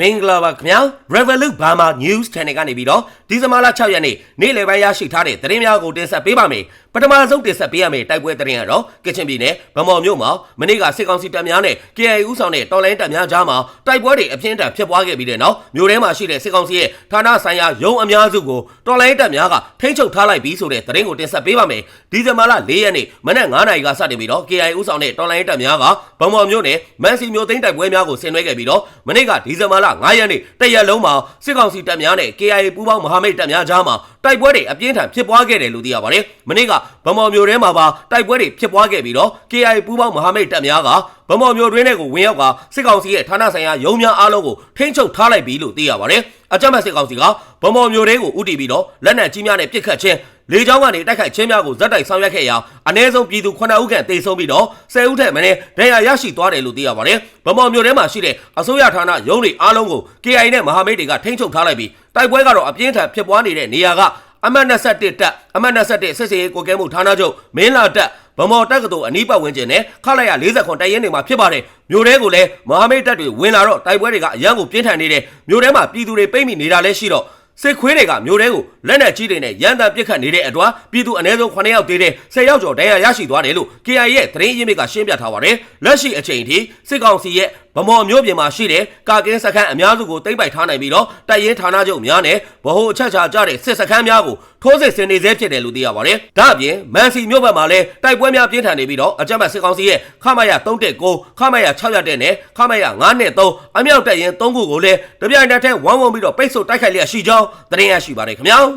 မင်္ဂလာပါခင်ဗျာ Revolut Burma News Channel ကနေပြီးတော့ဒီဇင်ဘာလ6ရက်နေ့နေ့လယ်ပိုင်းရရှိထားတဲ့သတင်းများကိုတင်ဆက်ပေးပါမယ် ပထမဆုံးတင်ဆက်ပေးရမယ့်တိုက်ပွဲသတင်းကတော့ကချင်ပြည်နယ်ဗမော်မြို့မှာမနေ့ကစစ်ကောင်စီတပ်များနဲ့ KIA ဦးဆောင်တဲ့တော်လိုင်းတပ်များကြားမှာတိုက်ပွဲတွေအပြင်းထန်ဖြစ်ပွားခဲ့ပြီးတဲ့နောက်မြို့ထဲမှာရှိတဲ့စစ်ကောင်စီရဲ့ဌာနဆိုင်ရာရုံးအများစုကိုတော်လိုင်းတပ်များကထိန်းချုပ်ထားလိုက်ပြီးဆိုတဲ့သတင်းကိုတင်ဆက်ပေးပါမယ်ဒီဇင်ဘာလ4ရက်နေ့မနက်9:00နာရီကစတင်ပြီးတော့ KIA ဦးဆောင်တဲ့တော်လိုင်းတပ်များကဗမော်မြို့နယ်မန်စီမြို့သိမ်းတိုက်ပွဲများကိုဆင်နွှဲခဲ့ပြီးတော့မနေ့ကဒီဇင်ဘာလ9ရက်နေ့တရက်လုံးမှာစစ်ကောင်စီတပ်များနဲ့ KIA ပူးပေါင်းမဟာမိတ်တပ်များကြားမှာတိုက်ပွဲတွေအပြင်းထန်ဖြစ်ပွားခဲ့တယ်လို့သိရပါတယ်။မနေ့ကဗမော်မျိုးထဲမှာပါတိုက်ပွဲတွေဖြစ်ပွားခဲ့ပြီးတော့ KIA ပူးပေါင်းမဟာမိတ်တပ်များကဗမော်မျိုးတွင်းတွေကိုဝင်ရောက်ကစစ်ကောင်စီရဲ့ဌာနဆိုင်ရာရုံးများအားလုံးကိုထိန်းချုပ်ထားလိုက်ပြီလို့သိရပါတယ်။အကြမ်းဖက်စစ်ကောင်စီကဗမော်မျိုးတွေကိုဥတီပြီးတော့လက်နက်ကြီးများနဲ့ပစ်ခတ်ခြင်းလေကြောင်းကနေတိုက်ခိုက်ခြင်းများကိုဇက်တိုက်ဆောင်ရွက်ခဲ့ရာအ ਨੇ ဆုံးပြည်သူ9ဦးခန့်တေဆုံးပြီးတော့10ဦးထက်မင်းဒဏ်ရာရရှိသွားတယ်လို့သိရပါတယ်။ဗမော်မျိုးထဲမှာရှိတဲ့အစိုးရဌာနရုံးတွေအားလုံးကို KIA နဲ့မဟာမိတ်တွေကထိန်းချုပ်ထားလိုက်ပြီးတိုက်ပွဲကတော့အပြင်းထန်ဖြစ်ပွားနေတဲ့နေရာက အမတ်21တက်အမတ်21စစ်စေးကိုကဲမှုဌာနချုပ်မင်းလာတက်ဗမော်တက္ကသိုလ်အနီးပတ်ဝန်းကျင်နဲ့ခလိုက်ရ40ခွန်တိုက်ရင်တွေမှာဖြစ်ပါတယ်မြို့ထဲကိုလည်းမဟာမိတ်တပ်တွေဝင်လာတော့တိုက်ပွဲတွေကအရန်ကိုပြင်းထန်နေတယ်မြို့ထဲမှာပြည်သူတွေပိတ်မိနေတာလည်းရှိတော့စစ်ခွေးတွေကမျိုးတဲကို လက်နက်ကြီးတွေနဲ့ရန်တမ်းပစ်ခတ်နေတဲ့အတွက်ပြည်သူအ ਨੇ ဆုံး9ယောက်သေးတဲ့10ယောက်ကျော်ဒဏ်ရာရရှိသွားတယ်လို့ KI ရဲ့သတင်းရင်းမြစ်ကရှင်းပြထားပါတယ်။လက်ရှိအချိန်ထိစစ်ကောင်စီရဲ့ဗမော်မျိုးပြင်မှာရှိတဲ့ကာကင်းစခန်းအများစုကိုတိမ့်ပိုက်ထားနိုင်ပြီးတော့တပ်ရင်းဌာနချုပ်များနဲ့ဗဟိုအချက်ချာကြတဲ့စစ်စခန်းများကိုထိုးစစ်ဆင်နေဆဲဖြစ်တယ်လို့သိရပါတယ်။ဒါ့အပြင်မန်စီမြို့ဘက်မှာလည်းတိုက်ပွဲများပြင်းထန်နေပြီးတော့အကြမ်းဖက်စစ်ကောင်စီရဲ့ခမရ319ခမရ600တဲ့နဲ့ခမရ9နဲ့3အမြောက်တပ်ရင်း3ခုကိုလည်းတပြိုင်တည်းထဲဝမ်းဝန်းပြီးတော့ပိတ်ဆို့တိုက်ခိုက်လျက်ရှိကြောင်းသတင်းရရှိပါတယ်ခင်ဗျာ။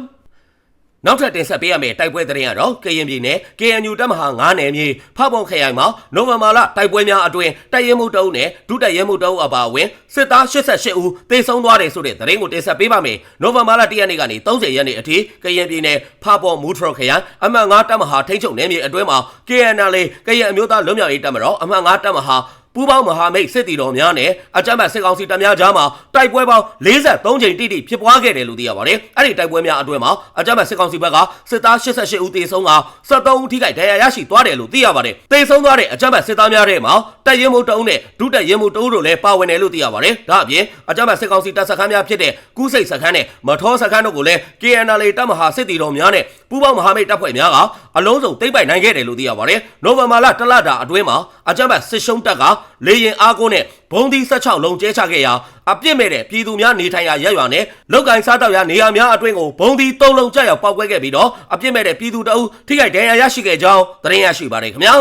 နောက်ထပ်တင်ဆက်ပေးရမယ့်တိုက်ပွဲသတင်းကတော့ကရင်ပြည်နယ် KNU တပ်မဟာ9နယ်မြေဖဖော်ခရိုင်မှာနိုဝင်ဘာလတိုက်ပွဲများအတွင်တိုက်ရဲမှုတအုပ်နဲ့ဒုတိုက်ရဲမှုတအုပ်အပါအဝင်စစ်သား88ဦးသေဆုံးသွားတယ်ဆိုတဲ့သတင်းကိုတင်ဆက်ပေးပါမယ်။နိုဝင်ဘာလ1ရက်နေ့ကနေ30ရက်နေ့အထိကရင်ပြည်နယ်ဖဖော်မူထရခရိုင်အမှတ်9တပ်မဟာထိန်းချုပ်နယ်မြေအတွင်းမှာ KNL ကရင်အမျိုးသားလွတ်မြောက်ရေးတပ်မတော်အမှတ်9တပ်မဟာ ပူးပေါင်းမဟာမိတ်စစ်တီတော်များနဲ့အကြမ်းဖက်စစ်ကောင်စီတပ်များကြားမှာတိုက်ပွဲပေါင်း43ချိန်တိတိဖြစ်ပွားခဲ့တယ်လို့သိရပါတယ်။အဲ့ဒီတိုက်ပွဲများအတွင်းမှာအကြမ်းဖက်စစ်ကောင်စီဘက်ကစစ်သား88ဦးသေဆုံးက73ဦးထိခိုက်ဒဏ်ရာရရှိသွားတယ်လို့သိရပါတယ်။သေဆုံးသွားတဲ့အကြမ်းဖက်စစ်သားများထဲမှာတပ်ရင်မှုတအုပ်နဲ့ဒုတပ်ရင်မှုတအုပ်တို့လည်းပါဝင်တယ်လို့သိရပါတယ်။ဒါအပြင်အကြမ်းဖက်စစ်ကောင်စီတပ်စခန်းများဖြစ်တဲ့ကူးစိတ်စခန်းနဲ့မထောစခန်းတို့ကိုလည်း KNL တပ်မဟာစစ်တီတော်များနဲ့ပူးပေါင်းမဟာမိတ်တပ်ဖွဲ့များကအလုံးစုံသိမ့်ပိုက်နိုင်ခဲ့တယ်လို့သိရပါတယ်။နိုဝင်ဘာလတလတာအတွင်းမှာအကြမ်းဖက်စစ်ရှုံးတပ်ကလေရင်အားကိုနဲ့ဘုံဒီ16လုံးကျဲချခဲ့ရာအပြစ်မဲ့တဲ့ပြည်သူများနေထိုင်ရာရက်ရွာနဲ့လောက်ကင်စားတောက်ရာနေရာများအတွင်းကိုဘုံဒီ3လုံးကျရောက်ပောက်ကွဲခဲ့ပြီးတော့အပြစ်မဲ့တဲ့ပြည်သူတအုပ်ထိခိုက်ဒဏ်ရာရရှိခဲ့ကြောင်းသတင်းရရှိပါတယ်ခင်ဗျာ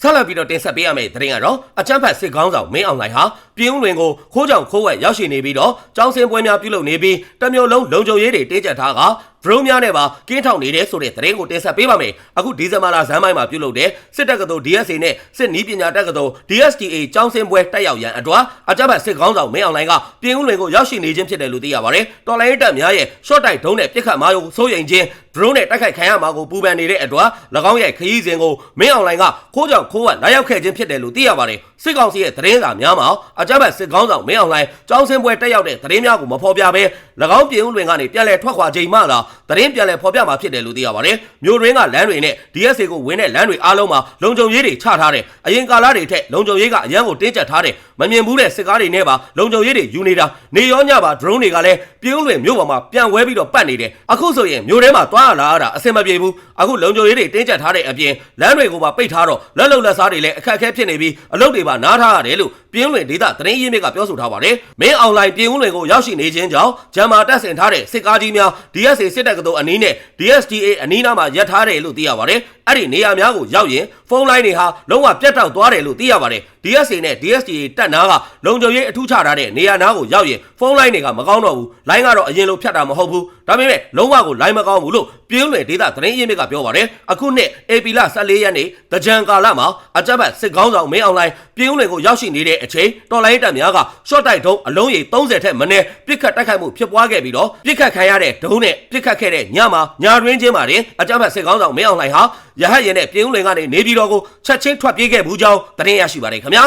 ဆက်လက်ပြီးတော့တင်ဆက်ပေးရမယ့်သတင်းကတော့အချမ်းဖတ်စစ်ကောင်းဆောင်မင်းအောင်လှိုင်ဟာပြင်းဦးလွင်ကိုခိုးကြောင်ခိုးဝက်ရောက်ရှိနေပြီးတော့ကျောင်းစင်ပွဲများပြုလုပ်နေပြီးတမျိုးလုံးလုံခြုံရေးတွေတင်းကျပ်ထားက ဒရုန်းများနဲ့ပါကင်းထောင်နေတဲ့ဆိုတဲ့သတင်းကိုတင်ဆက်ပေးပါမယ်အခုဒီဇင်ဘာလဇန်ပိုင်းမှာပြုလုပ်တဲ့စစ်တပ်ကတော် DSA နဲ့စစ်နီးပညာတပ်ကတော် DSTA ကျောင်းစင်ပွဲတက်ရောက်ရန်အတွက်အကြမ်းဖက်စစ်ကောင်းဆောင်မင်းအောင်လှိုင်ကပြင်းဦးလွင်ကိုရောက်ရှိနေခြင်းဖြစ်တယ်လို့သိရပါတယ်တော်လိုင်းတပ်များရဲ့ short တိုက်ဒုံးနဲ့ပြစ်ခတ်မာယုံစိုးရိမ်ခြင်းဒရုန်းနဲ့တိုက်ခိုက်ခံရမှာကိုပူပန်နေတဲ့အတွက်၎င်းရဲ့ခရီးစဉ်ကိုမင်းအောင်လှိုင်ကခိုးကြောင်ခိုးဝက်လာရောက်ခဲ့ခြင်းဖြစ်တယ်လို့သိရပါတယ်စစ်ကောင်စီရဲ့သတင်းစာများမှာအကြမ်းဖက်စစ်ကောင်းဆောင်မင်းအောင်လှိုင်ကျောင်းစင်ပွဲတက်ရောက်တဲ့သတင်းများကိုမဖော်ပြဘဲ၎င်းပြည်ဦးလွင်ကနေပြန်လည်ထွက်ခွာချိန်မှသာသတင်းပြန်လည်ဖော်ပြမှာဖြစ်တယ်လို့သိရပါတယ်မြို့ရင်းကလမ်းတွေနဲ့ DSA ကိုဝင်တဲ့လမ်းတွေအားလုံးမှာလုံခြုံရေးတွေချထားတယ်အရင်ကာလတွေထက်လုံခြုံရေးကအရန်ကိုတင်းကျပ်ထားတယ်မမြင်ဘူးတဲ့စစ်ကားတွေနဲ့ပါလုံခြုံရေးတွေယူနေတာနေရောညပါ drone တွေကလည်းပြည်ဦးလွင်မြို့ပေါ်မှာပြန်ဝဲပြီးတော့ပတ်နေတယ်အခုဆိုရင်မြို့ထဲမှာသွားလာရတာအဆင်မပြေဘူးအခုလုံခြုံရေးတွေတင်းကျပ်ထားတဲ့အပြင်လမ်းတွေကိုပါပိတ်ထားတော့လက်လုံလက်စားတွေလည်းအခက်အခဲဖြစ်နေပြီးအလုပ်တွေပါနားထားရတယ်လို့ပြင်းလွင်ဒေသသတင်းရင်းမြစ်ကပြောဆိုထားပါတယ်မင်းအွန်လိုင်းပြင်းဦးလွင်ကိုရောက်ရှိနေခြင်းကြောင့်ဂျမ်မာတက်ဆင်ထားတဲ့စစ်ကားကြီးများ DSA စစ်တပ်ကတော်အနည်းနဲ့ DSTA အနီးနားမှာရပ်ထားတယ်လို့သိရပါတယ်အဲ့ဒီနေရာများကိုရောက်ရင်ဖုန်းလိုင်းတွေဟာလုံးဝပြတ်တောက်သွားတယ်လို့သိရပါတယ် DSA နဲ့ DSTA တက်နာကလုံခြုံရေးအထူးချထားတဲ့နေရာနားကိုရောက်ရင်ဖုန်းလိုင်းတွေကမကောင်းတော့ဘူးလိုင်းကတော့အရင်လိုဖြတ်တာမဟုတ်ဘူးဒါပေမဲ့လုံးဝကိုလိုင်းမကောင်းဘူးလို့ပြင်းလွင်ဒေသသတင်းရင်းမြစ်ကပြောပါတယ်အခုနှစ် AP လ14ရက်နေ့တကြံကာလမှာအကြမ်းဖက်စစ်ကောင်းဆောင်မင်းအွန်လိုင်းပြင်းလွင်ကိုရောက်ရှိနေတဲ့အချိန်တော်လိုင်းတပ်များက short တိုက်ဒုံးအလုံးရေ30ထက်မနည်းပြစ်ခတ်တိုက်ခိုက်မှုဖြစ်ပွားခဲ့ပြီးတော့ပြစ်ခတ်ခံရတဲ့ဒုံးနဲ့ပြစ်ခတ်ခဲ့တဲ့ညမှာညာတွင်းချင်းမှာတင်အကြမ်းဖက်စစ်ကောင်းဆောင်မင်းအွန်လိုင်းဟာ ရဟတ်ရဲနဲ့ပြင်းလွင်ကနေနေပြည်တော်ကိုချက်ချင်းထွက်ပြေးခဲ့ဘူးကြောင်းသတင်းရရှိပါတယ်ခင်ဗျာ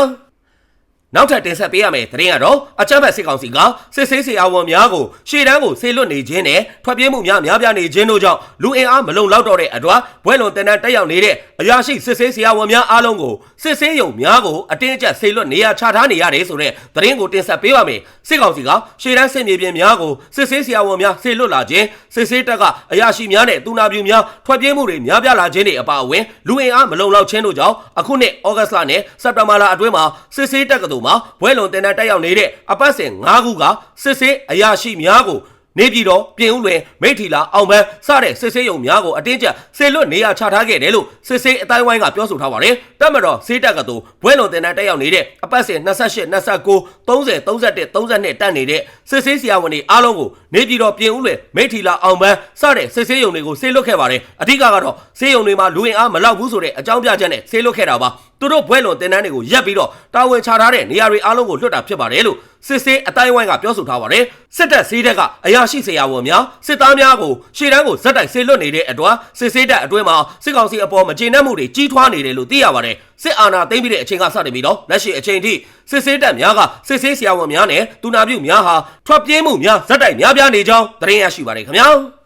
နောက်ထပ်တင်ဆက်ပေးရမယ့်သတင်းကတော့အကြမ်းဖက်စစ်ကောင်စီကစစ်ဆေးဆရာဝန်များကိုရှေ့တန်းကိုဆေးလွတ်နေခြင်းနဲ့ထွက်ပြေးမှုများများပြားနေခြင်းတို့ကြောင့်လူအင်အားမလုံလောက်တော့တဲ့အတွက်ဘွဲလွန်တန်တန်းတက်ရောက်နေတဲ့အရာရှိစစ်ဆေးဆရာဝန်များအားလုံးကိုစစ်ဆေးရုံများကိုအတင်းအကျပ်ဆေလွတ်နေရာချထားနေရတယ်ဆိုတဲ့သတင်းကိုတင်ဆက်ပေးပါမယ်စစ်ကောင်စီကရှေ့တန်းစစ်မြေပြင်များကိုစစ်ဆေးဆရာဝန်များဆေလွတ်လာခြင်းစစ်ဆေးတပ်ကအရာရှိများနဲ့တူနာပြူများထွက်ပြေးမှုတွေများပြားလာခြင်းတွေအပါအဝင်လူအင်အားမလုံလောက်ခြင်းတို့ကြောင့်အခုနှစ်ဩဂတ်လနဲ့စက်တင်ဘာလအတွင်းမှာစစ်ဆေးတပ်ကတူမှာဘွဲလွန်တင်တန်းတက်ရောက်နေတဲ့အပတ်စဉ်၅ခုကစစ်ဆေးအရာရှိများကို နေပြည်တော်ပြင်ဦးလွင်မိထီလာအောင်ပန်းစတဲ့စစ်ဆေးရုံများကိုအတင်းကျပ်ဆေလွတ်နေရာချထားခဲ့တယ်လို့စစ်ဆေးအတိုင်းဝိုင်းကပြောဆိုထားပါတယ်။တပ်မတော်စေးတပ်ကတူဘွဲလွန်တင်တန်းတက်ရောက်နေတဲ့အပတ်စဉ်28 29 30 31 32တက်နေတဲ့စစ်ဆေးဆရာဝန်တွေအားလုံးကိုနေပြည်တော်ပြင်ဦးလွင်မိထီလာအောင်ပန်းစတဲ့စစ်ဆေးရုံတွေကိုဆေလွတ်ခဲ့ပါတယ်။အဓိကကတော့ဆေးရုံတွေမှာလူဝင်အားမလောက်ဘူးဆိုတဲ့အကြောင်းပြချက်နဲ့ဆေလွတ်ခဲ့တာပါ။သူတို့ဘွဲလွန်တင်တန်းတွေကိုရက်ပြီးတော့တာဝန်ချထားတဲ့နေရာတွေအားလုံးကိုလွတ်တာဖြစ်ပါတယ်လို့စစ်ဆေးအတိုင်းဝိုင်းကပြောဆိုထားပါတယ်စစ်တပ်ဆေးတပ်ကအရာရှိဆရာဝန်များစစ်သားများကိုရှေ့တန်းကိုဇက်တိုက်ဆေးလွတ်နေတဲ့အတွက်စစ်ဆေးတပ်အတွင်းမှာစစ်ကောင်စီအပေါ်မကျေနပ်မှုတွေကြီးထွားနေတယ်လို့သိရပါတယ်စစ်အာဏာသိမ်းပြီးတဲ့အချိန်ကစတင်ပြီးတော့လက်ရှိအချိန်ထိစစ်ဆေးတပ်များကစစ်ဆေးဆရာဝန်များနဲ့တူနာပြုများဟာထွက်ပြေးမှုများဇက်တိုက်များပြားနေကြောင်းသတင်းရရှိပါတယ်ခင်ဗျာ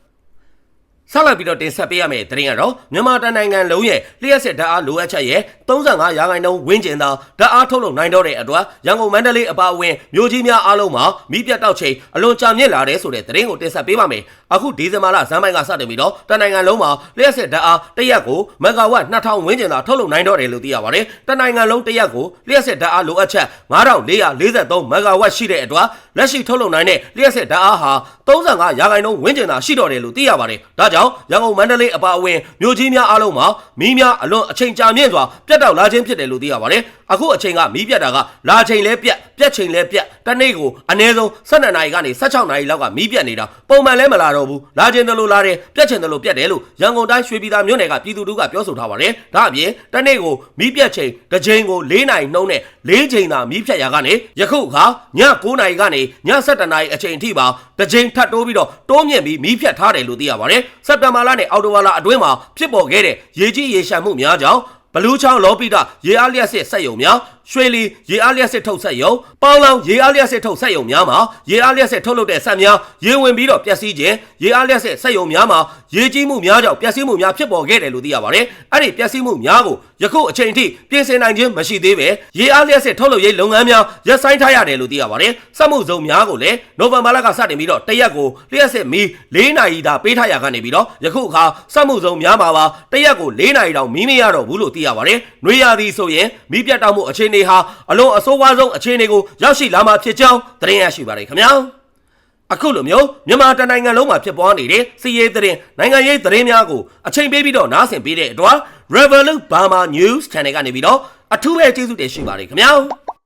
ဆက်လက်ပြီးတော့တင်ဆက်ပေးရမယ့်သတင်းကတော့မြန်မာတိုင်းနိုင်ငံလုံးရဲ့လျှက်စစ်ဓာတ်အားလိုအပ်ချက်ရဲ့35ရာခိုင်နှုန်းဝန်းကျင်သာဓာတ်အားထုတ်လုပ်နိုင်တော့တဲ့အတွက်ရန်ကုန်မန္တလေးအပါအဝင်မြို့ကြီးများအားလုံးမှာမိပြတ်တောက်ချိန်အလွန်ကြာမြင့်လာတဲ့ဆိုတဲ့သတင်းကိုတင်ဆက်ပေးပါမယ်။အခုဒီဇင်ဘာလဇန်ပိုင်းကစတင်ပြီးတော့တနိုင်ငံလုံးမှာလျှက်စစ်ဓာတ်အားတစ်ရက်ကိုမဂါဝတ်2000ဝန်းကျင်သာထုတ်လုပ်နိုင်တော့တယ်လို့သိရပါတယ်။တနိုင်ငံလုံးတစ်ရက်ကိုလျှက်စစ်ဓာတ်အားလိုအပ်ချက်9443မဂါဝတ်ရှိတဲ့အတွက်လက်ရှိထုတ်လုပ်နိုင်တဲ့လျှက်စစ်ဓာတ်အားဟာ35ရာခိုင်နှုန်းဝန်းကျင်သာရှိတော့တယ်လို့သိရပါတယ်။ဒါကြောင့်ရန်ကုန်မန္တလေးအပါအဝင်မြို့ကြီးများအားလုံးမှာမီးများအလွန်အချိန်ကြာမြင့်စွာပြတ်တောက်လာခြင်းဖြစ်တယ်လို့သိရပါတယ်။ အခုအချိန်ကမီးပြတ်တာကလာချိန်လဲပြတ်ပြတ်ချိန်လဲပြတ်တနေ့ကိုအနည်းဆုံး12နာရီကနေ16နာရီလောက်ကမီးပြတ်နေတာပုံမှန်လဲမလာတော့ဘူးလာချိန်တလို့လာတယ်ပြတ်ချိန်တလို့ပြတ်တယ်လို့ရန်ကုန်တိုင်းရွှေပြည်သာမြို့နယ်ကပြည်သူတို့ကပြောဆိုထားပါတယ်။ဒါအပြင်တနေ့ကိုမီးပြတ်ချိန်တစ်ချိန်ကို4နာရီနှုန်းနဲ့4ချိန်သာမီးဖြတ်ရာကနေယခုအခါည9နာရီကနေည7နာရီအချိန်အထိပါတစ်ချိန်ထပ်တိုးပြီးတော့တိုးမြင့်ပြီးမီးဖြတ်ထားတယ်လို့သိရပါတယ်။စက်တင်ဘာလနဲ့အောက်တိုဘာလအတွင်းမှာဖြစ်ပေါ်ခဲ့တဲ့ရေကြီးရေရှမ်းမှုများကြောင့် ဘလူးချောင်းလောပိတရေအားလျက်စစ်စက်ယုံများရွှေလီရေအားလျက်စစ်ထုတ်ဆက်ယုံပေါင်းလောင်ရေအားလျက်စစ်ထုတ်ဆက်ယုံများမှာရေအားလျက်စစ်ထုတ်လုပ်တဲ့ဆက်များရေဝင်ပြီးတော့ပျက်စီးခြင်းရေအားလျက်စစ်ဆက်ယုံများမှာရေကြီးမှုများကြောင့်ပျက်စီးမှုများဖြစ်ပေါ်ခဲ့တယ်လို့သိရပါတယ်အဲ့ဒီပျက်စီးမှုများကိုယခုအချိန်ထိပြင်ဆင်နိုင်ခြင်းမရှိသေးပဲရေအားလျက်စစ်ထုတ်လုပ်ရေးလုပ်ငန်းများရပ်ဆိုင်းထားရတယ်လို့သိရပါတယ်စက်မှုစုံများကိုလည်းနိုဝင်ဘာလကစတင်ပြီးတော့တရက်ကိုလျက်စစ်မီ၄နာရီသာပေးထားရကနေပြီးတော့ယခုအခါစက်မှုစုံများမှာပါတရက်ကို၄နာရီတောင်မီးမရတော့ဘူးလို့သိရပါတယ်။နှွေရသည်ဆိုရင်မီးပြတ်တောက်မှုအခြေအနေဟာအလွန်အဆိုးဝါးဆုံးအခြေအနေကိုရောက်ရှိလာမှာဖြစ်ကြောင်းသတင်းရရှိပါတယ်ခင်ဗျာ။အခုလိုမျိုးမြန်မာတနိုင်ငံလုံးမှာဖြစ်ပွားနေတဲ့စီးရေးသတင်းနိုင်ငံရေးသတင်းများကိုအချိန်ပေးပြီးတော့နားဆင်ပေးတဲ့အတွက် Revolut Burma News Channel ကနေပြီးတော့အထူးပဲကျေးဇူးတင်ရှိပါတယ်ခင်ဗျာ။